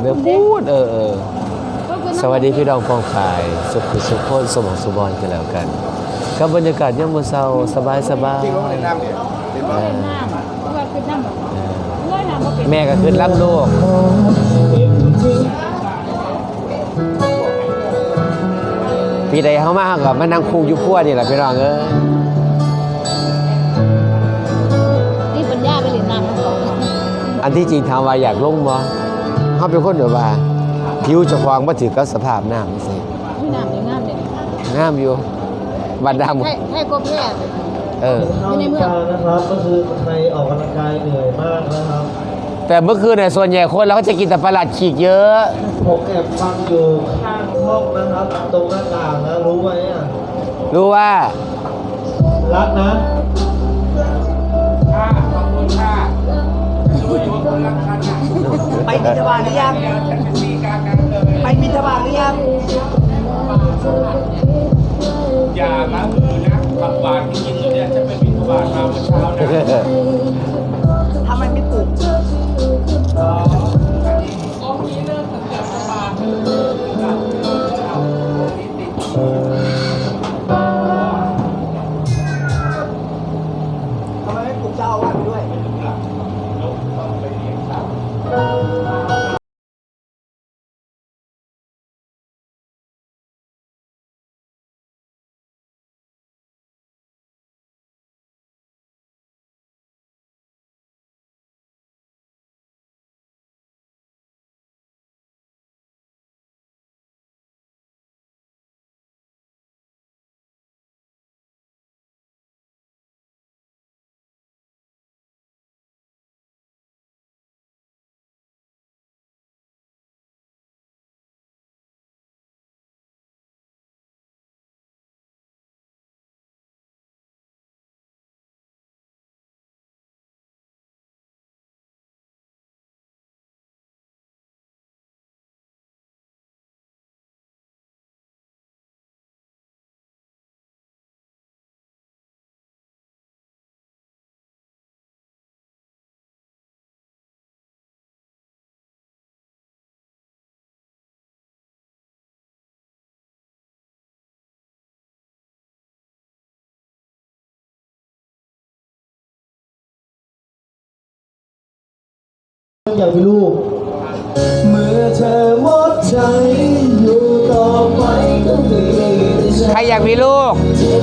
เดี๋ยวพูดเออเออสวัสดีพี่น้องปองฝ่าย สุขสุขโคนสมองสุบอนกันแล้วกันกับบรรยากาศยามมื้อเช้าสบายสบายจริงว่าในน้ำเนี่ยเห็นว่าน้ำเพราะว่าคือน้ำแบบเงยน้ำบ่เป็นแม่ก็ขึ้นรับลูกปีใดเฮามาเฮาก็มานั่งคุกอยู่พัวนี่แหละพี่น้องเอ้ยนี่ปัญญาไปเล่นน้ำมันก่อนอันที่จริงถามว่าอยากลงบ่ เฮาเป็นคนแบบว่าผิวเจ้าของบ่ถือกับสภาพน้ำจังซี่มีน้ำในน้ำเลยงามอยู่บัดดำให้ให้ก็แพ้เอออยู่ในเมืองนะครับก็คือใครออกกำลังกายเหนื่อยมากนะครับ แต่เมื่อคืนเนี่ยส่วนใหญ่คนเราก็จะกินแต่ปลาหลัดขีกเยอะ ผมแอบฟังอยู่ข้างห้องนะครับ ตรงหน้าต่างนะรู้ไหมอะรู้ว่า รักนะ บิณฑบาตหรือยังไปบิณฑบาตหรือยังอย่าละเออนะผักหวานจริงๆเลยเนี่ยจะไปบินทบาทมาเมื่อเช้านะ อยากมีลูก เมื่อเธอหมดใจอยู่ต่อไปก็มีแต่ฉัน ใครอยากมีลูก เจ็บ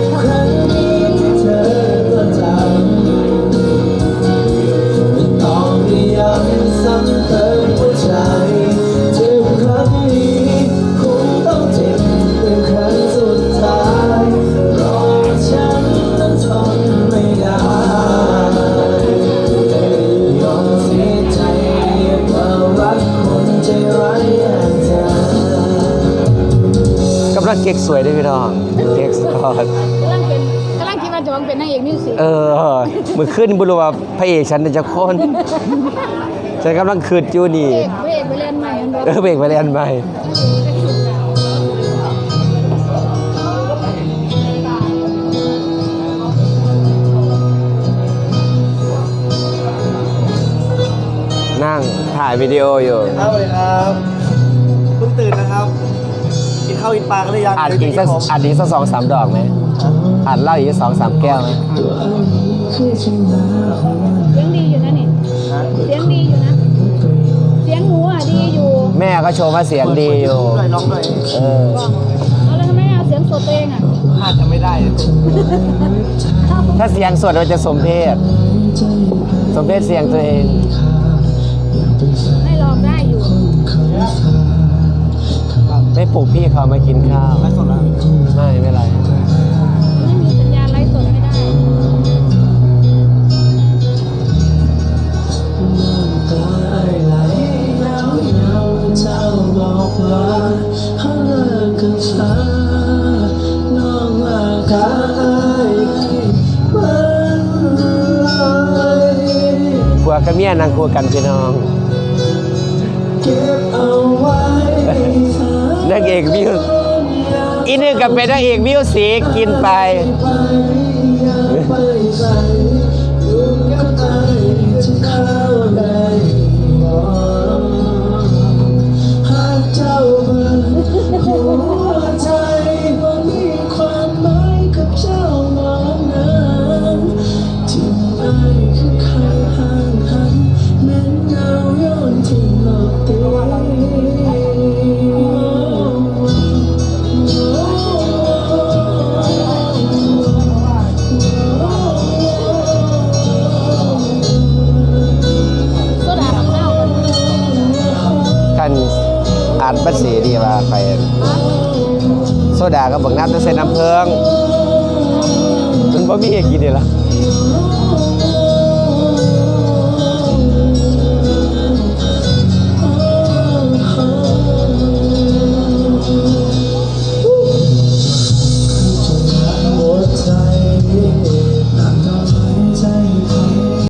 ำลังเก๊กสวยด้วยพี่น้องเก๊กสปอร์ตกำลังเป็นกำลังคิดว่าจะเป็นนางเอกมิวสิกเออมือขึ้นบุรุษว่าพระเอกฉันน่ะจะคนฉันกำลังคืดอยู่นี่ เอกพระเอกไปเล่นใหม่อันบอกเออเบรกไปเรียนใหม่นั่งถ่ายวิดีโออยู่ ครับสวัสดีครับเพิ่งตื่นนะครับ กินข้าวกินปลากันหรือยังอัดอีกสักเดี๋ยวจะอัดอีกสักสองสามดอกไหมอัดเหล้าอีกสักสองสามแก้วไหมเสียงดีอยู่นะนี่เสียงดีอยู่นะ เสียงหนูอะดีอยู่ แม่ก็โชว์ว่าเสียงดีอยู่ผมด้วยร้องด้วยเออบอกเอาแล้วทำไมเอาเสียงสดตัวเองอะน่าจะไม่ได้ ถ้าเสียงสดมันจะสมเพศสมเพศเสียงตัวเอง ปลุกพี่เขามากินข้าว ไม่สดแล้วไม่ไม่ไร ไม่มีสัญญาณไลฟ์สดไม่ได้หลแล้วยาวเจ้าบอกว่าให้เลิกกับฉันน้องหลผัวกับเมียนั่งคุยกันพี่น้อง เก็บ นางเอกมิวอีนึงกับเป็นนางเอกมิวสีกกินไป อ่านภาษีดีว่าไปโซดากับบักน้ำจะใส่น้ำเพิงมันบ่มีเอกินนี่ล่ะ